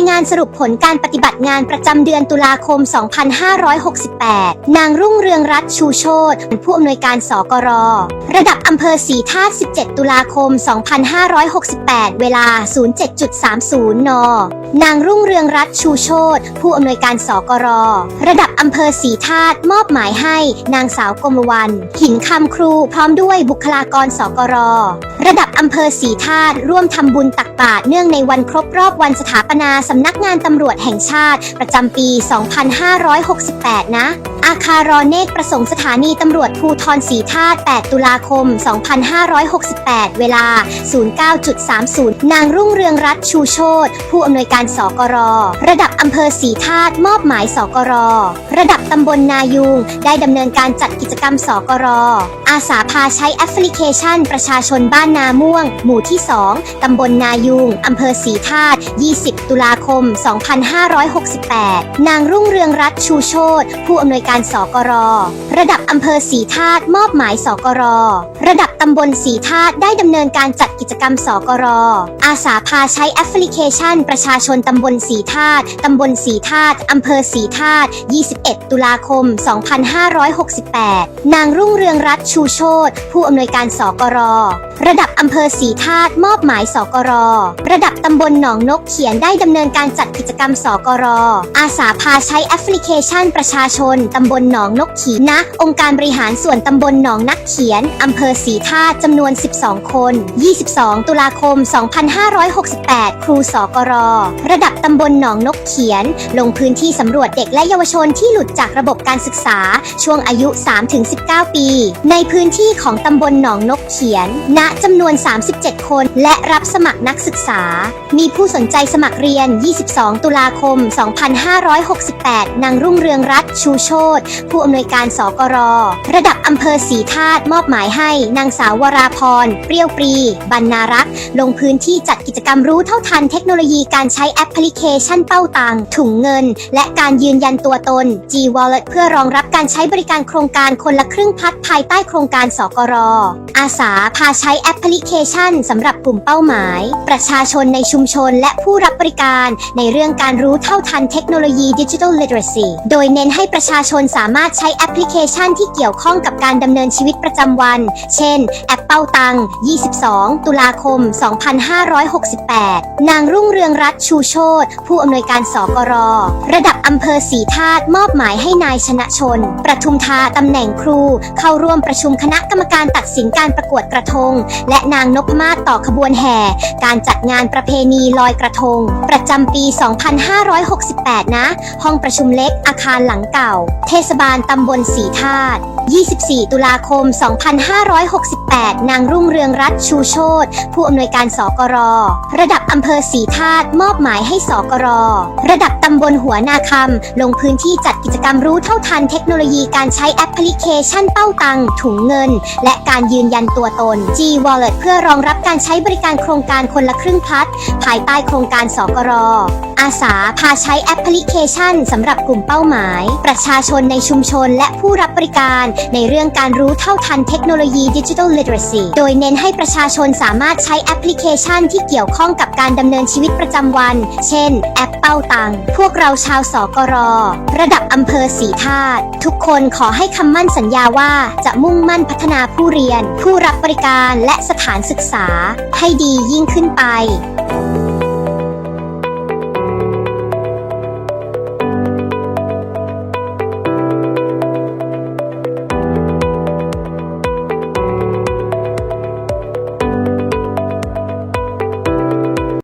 ายงานสรุปผลการปฏิบัติงานประจำเดือนตุลาคม 2568 นางรุ่งเรืองรัตน์ชูโชตผู้อำนวยการสกร ระดับอำเภอสีธาตุ 17 ตุลาคม 2568 เวลา 07.30 น นางรุ่งเรืองรัตน์ชูโชตผู้อำนวยการสกร ระดับอำเภอสีธาตุมอบหมายให้ นางสาวกมลวัน หินคำครูพร้อมด้วยบุคลากรสกร ระดับอำเภอสีธาตุร่วมทำบุญตักบาตรเนื่องในวันครบรอบวันสถาปนาสำนักงานตำรวจแห่งชาติ ประจำปี 2568 นะ อาคารรอเนกประสงค์สถานีตำรวจภูทรสีธาตุ 8 ตุลาคม 2568 เวลา 09.30 นางรุ่งเรืองรัตน์ชูโชตผู้อำนวยการสกร ระดับอำเภอสีธาตุมอบหมายสกร ระดับตำบลนายุง ได้ดำเนินการจัดกิจกรรมสกร อาสาพาใช้แอปพลิเคชัน ประชาชนบ้านนาม่วง หมู่ที่ 2 ตำบลนายุง อำเภอสีธาตุ 20 ตุลาคม 2568 นางรุ่งเรืองรัตชูโชตผู้อำนวยการสกร ระดับอำเภอสีธาตุมอบหมายสกร ระดับตำบลสีธาตุได้ดำเนินการจัดกิจกรรมสกร อาสาพาใช้แอปพลิเคชัน ประชาชนตำบลสีธาตุตำบลสีธาตุอำเภอสีธาตุ21 ตุลาคม 2568 นางรุ่งเรืองรัตชูโชตผู้อำนวยการสกร ระดับอำเภอสีธาตุมอบหมายสกร ระดับตำบลหนองนกเขียนได้ดำเนินการจัดกิจกรรมสกร อาสาพาใช้แอปพลิเคชันประชาชนตำบลหนองนกขีนะ องค์การบริหารส่วนตำบลหนองนักเขียนอำเภอสีธาตุจำนวน 12 คน 22 ตุลาคม 2568 ครูสกร ระดับตำบลหนองนกเขียน ลงพื้นที่สำรวจเด็กและเยาวชนที่หลุดจากระบบการศึกษา ช่วงอายุ 3-19 ปี ในพื้นที่ของตำบลหนองนกเขียนณจำนวน 37 คน และรับสมัครนักศึกษา มีผู้สนใจสมัครเรียน 22 ตุลาคม 2568 นางรุ่งเรืองรัตน์ชูโชตผู้อำนวยการสกร ระดับอำเภอสีธาตุมอบหมายให้นางสาววราพร เปรี้ยวปรี บรรณารักษ์ ลงพื้นที่จัดกิจกรรมรู้เท่าทันเทคโนโลยีการใช้แอปพลิเคชันเป้าตังถุงเงิน และการยืนยันตัวตน G Wallet เพื่อรองรับการใช้บริการโครงการคนละครึ่งพัดภายใต้โครงการสกร อาสาพาใช้แอปพลิเคชันสำหรับกลุ่มเป้าหมาย ประชาชนในชุมชนและผู้รับบริการ ในเรื่องการรู้เท่าทันเทคโนโลยีดิจิทัล Literacy โดยเน้นให้ประชาชนสามารถใช้แอปพลิเคชันที่เกี่ยวข้องกับการดำเนินชีวิตประจำวัน เช่น แอปเป้าตัง 22 ตุลาคม 2568 นางรุ่งเรืองรัตชูโชตผู้อำนวยการสกร ระดับอำเภอสีธาตุมอบหมายให้นายชนะชน ประทุมทาตำแหน่งครู เข้าร่วมประชุมคณะกรรมการตัดสินการประกวดกระทงและนางนพมาศต่อขบวนแห่ การจัดงานประเพณีลอยกระทง ประจำปี 2568 นะ ห้องประชุมเล็กอาคารหลังเก่า เทศบาลตำบลสีธาตุ24 ตุลาคม 2568 นางรุ่งเรืองรัตชูโชตผู้อำนวยการสกร ระดับอำเภอสีธาตุมอบหมายให้สกร ระดับตำบลหัวนาคำลงพื้นที่จัดกิจกรรมรู้เท่าทันเทคโนโลยีการใช้แอปพลิเคชันเป้าตังถุงเงิน และการยืนยันตัวตน G Wallet เพื่อรองรับการใช้บริการโครงการคนละครึ่งพัด ภายใต้โครงการสกรอาสาพาใช้แอปพลิเคชันสำหรับกลุ่มเป้าหมาย ประชาชนในชุมชนและผู้รับบริการ ในเรื่องการรู้เท่าทันเทคโนโลยีดิจิทัล Literacy โดยเน้นให้ประชาชนสามารถใช้แอปพลิเคชันที่เกี่ยวข้องกับการดำเนินชีวิตประจำวัน เช่น แอปเป้าตัง พวกเราชาวสกร ระดับอำเภอสีธาตุทุกคนขอให้คำมั่นสัญญาว่าจะมุ่งมั่นพัฒนาผู้เรียน ผู้รับบริการและสถานศึกษาให้ดียิ่งขึ้นไป